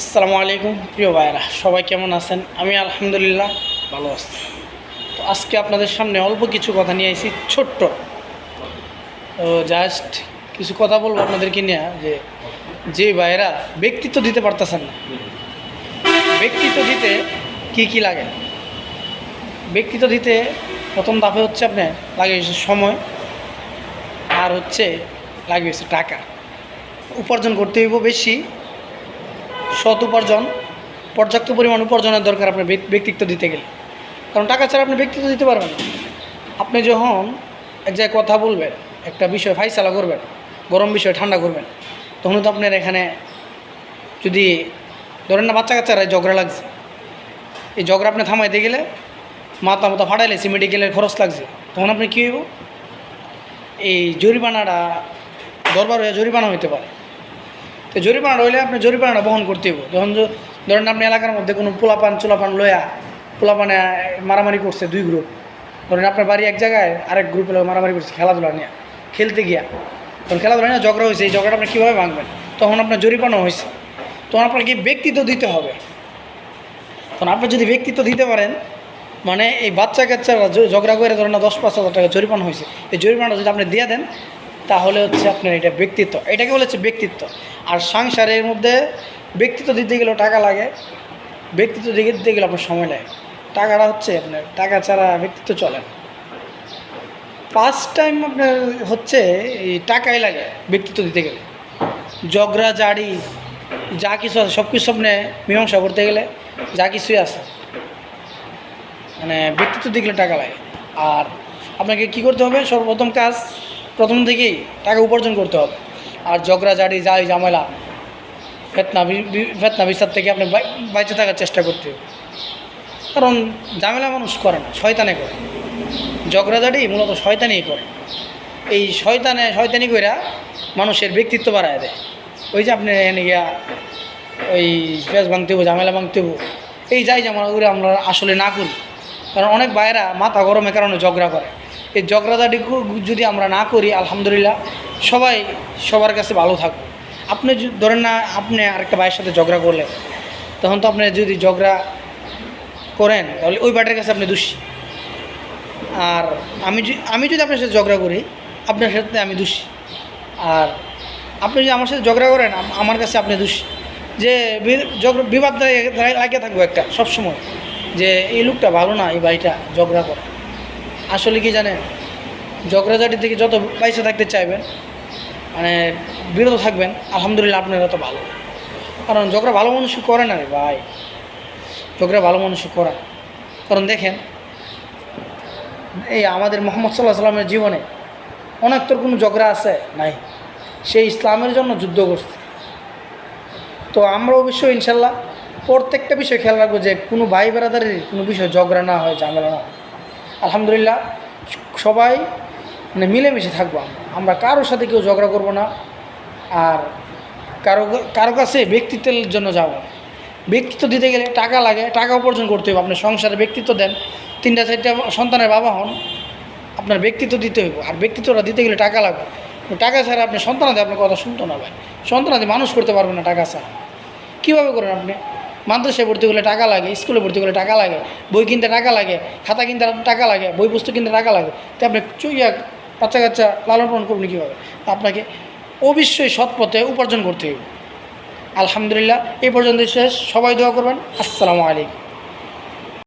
আসসালামু আলাইকুম, প্রিয় ভাইরা সবাই কেমন আছেন? আমি আলহামদুলিল্লাহ ভালো আছি। তো আজকে আপনাদের সামনে অল্প কিছু কথা নিয়ে এসেছি ছোট্ট। তো জাস্ট কিছু কথা বলব আপনাদেরকে নিয়ে, যে যে ভাইয়েরা ব্যক্তিত্ব দিতে পারতেছেন না। ব্যক্তিত্ব দিতে কি কি লাগে? ব্যক্তিত্ব দিতে প্রথম ধাপে হচ্ছে আপনার লাগে সময়, আর হচ্ছে লাগে টাকা। উপার্জন করতে হইব বেশি সৎ উপার্জন, পর্যাপ্ত পরিমাণ উপার্জনের দরকার আপনার ব্যক্তিত্ব দিতে গেলে। কারণ টাকা ছাড়া আপনি ব্যক্তিত্ব দিতে পারবেন আপনি যখন এক জায়গায় কথা বলবেন, একটা বিষয় ফাইসালা করবেন, গরম বিষয় ঠান্ডা করবেন, তখন তো আপনার এখানে যদি ধরেন না বাচ্চা কাচ্চারা ঝগড়া লাগছে, এই ঝগড়া আপনি থামাইতে গেলে মাথা মাথা ফাটাইলেছে মেডিকেলের খরচ লাগছে, তখন আপনি কী হইব? এই জরিমানাটা, দরবার হয়ে জরিমানা হইতে পারে। তো জরিমানা রইলে আপনি জরিমানাটা বহন করতে হবে যখন ধরেন আপনি এলাকার মধ্যে কোনো পোলাপান, চোলাপান লয়া পোলাপানে মারামারি করছে দুই গ্রুপ ধরেন আপনার বাড়ি এক জায়গায় আরেক গ্রুপে মারামারি করছে, খেলাধুলা নিয়ে, খেলতে গিয়া। তখন খেলাধুলা নিয়ে ঝগড়া হয়েছে এই ঝগড়াটা আপনি কীভাবে ভাঙবেন? তখন আপনার জরিমানা হয়েছে তখন আপনাকে ব্যক্তিত্ব দিতে হবে। তখন আপনি যদি ব্যক্তিত্ব দিতে পারেন মানে এই বাচ্চা কাচ্চারা ঝগড়া করে ধরেন না দশ পাঁচ হাজার টাকা জরিমানা হয়েছে এই জরিমানাটা যদি আপনি দিয়ে দেন তাহলে হচ্ছে আপনার এটা ব্যক্তিত্ব। এটাকে বলে হচ্ছে ব্যক্তিত্ব। আর সংসারের মধ্যে ব্যক্তিত্ব দিতে গেলেও টাকা লাগে। ব্যক্তিত্ব দিকে দিতে গেলে আপনার সময় লাগে। টাকাটা হচ্ছে আপনার, টাকা ছাড়া ব্যক্তিত্ব চলে না। ফার্স্ট টাইম আপনার হচ্ছে এই টাকাই লাগে ব্যক্তিত্ব দিতে গেলে। ঝগড়া জাড়ি যা কিছু আছে সব কিছু আপনি মীমাংসা করতে গেলে যা কিছুই আছে মানে ব্যক্তিত্ব দেখলে টাকা লাগে। আর আপনাকে কি করতে হবে? সর্বপ্রথম কাজ প্রথম থেকেই টাকা উপার্জন করতে হবে। আর ঝগড়া জাড়ি যাই ঝামেলা, ফেতনা ফেতনা বিস্তার থেকে আপনি বাই- বাইচে থাকার চেষ্টা করতে হবে। কারণ ঝামেলা মানুষ করে না, শয়তানে করে। ঝগড়াঝাটি মূলত শয়তানি করে। এই শয়তানে, শয়তানি কইরা মানুষের ব্যক্তিত্ব বাড়ায় দেয়। ওই যে আপনি এনে গিয়া ওই পেঁয়াজ ভাঙতে হব ঝামেলা ভাঙতে হব এই যাই ঝামেলাগুলো আমরা আসলে না করি। কারণ অনেক ভাইয়েরা মাথা গরমের কারণে ঝগড়া করে। এই ঝগড়াঝাটি যদি আমরা না করি, আলহামদুলিল্লাহ, সবাই সবার কাছে ভালো থাকব আপনি ধরেন না, আপনি আরেকটা ভাইয়ের সাথে ঝগড়া করলেন তখন তো আপনি যদি ঝগড়া করেন, তাহলে ওই বাটের কাছে আপনি দোষী। আর আমি আমি যদি আপনার সাথে ঝগড়া করি, আপনার সাথে আমি দোষী। আর আপনি যদি আমার সাথে ঝগড়া করেন আমার কাছে আপনি দোষী। যে বিবাদ লাগিয়ে থাকব একটা, সবসময়। যে এই লোকটা ভালো না, এই বাড়িটা ঝগড়া করে। আসলে কি জানেন ঝগড়াঝাটি থেকে যত পয়সা থাকতে চাইবেন মানে বিরত থাকবেন, আলহামদুলিল্লাহ আপনার তত ভালো। কারণ ঝগড়া ভালো মানুষ করে না রে ভাই। ঝগড়া ভালো মানুষ করে। কারণ দেখেন, এই আমাদের মোহাম্মদ সাল্লাহ সাল্লামের জীবনে অনেক তোর কোনো ঝগড়া আছে? নাই। সে ইসলামের জন্য যুদ্ধ করছে। তো আমরা অবশ্যই ইনশাল্লাহ প্রত্যেকটা বিষয় খেয়াল রাখব যে কোনো ভাই বেড়াদারের কোনো বিষয় ঝগড়া না হয়, ঝামেলা না হয়। আলহামদুলিল্লাহ, সবাই মানে মিলেমিশে থাকব আমরা। কারোর সাথে কেউ ঝগড়া করব না, আর কারও কারও কাছে ব্যক্তিত্বের জন্য যাব ব্যক্তিত্ব দিতে গেলে টাকা লাগে, টাকা উপার্জন করতে হবে আপনি সংসারে ব্যক্তিত্ব দেন, তিনটা চারটা সন্তানের বাবা হন, আপনার ব্যক্তিত্ব দিতে হইব। আর ব্যক্তিত্বটা দিতে গেলে টাকা লাগবে। টাকা ছাড়া আপনি সন্তানাদি আপনার কথা শুনতো না ভাই। সন্তানাদি মানুষ করতে পারবেন না টাকা ছাড়া। কীভাবে করেন আপনি? মাদ্রাসায় ভর্তি করলে টাকা লাগে, স্কুলে ভর্তি করলে টাকা লাগে, বই কিনতে টাকা লাগে, খাতা কিনতে টাকা লাগে, বই পুস্তক কিনতে টাকা লাগে, তো আপনি চুইয়া বাচ্চা কাচ্চা লালন পালন করবেন কীভাবে? আপনাকে অবশ্যই সৎ পথে উপার্জন করতে হবে। আলহামদুলিল্লাহ, এই পর্যন্ত শেষ, সবাই দোয়া করবেন। আসসালামু আলাইকুম।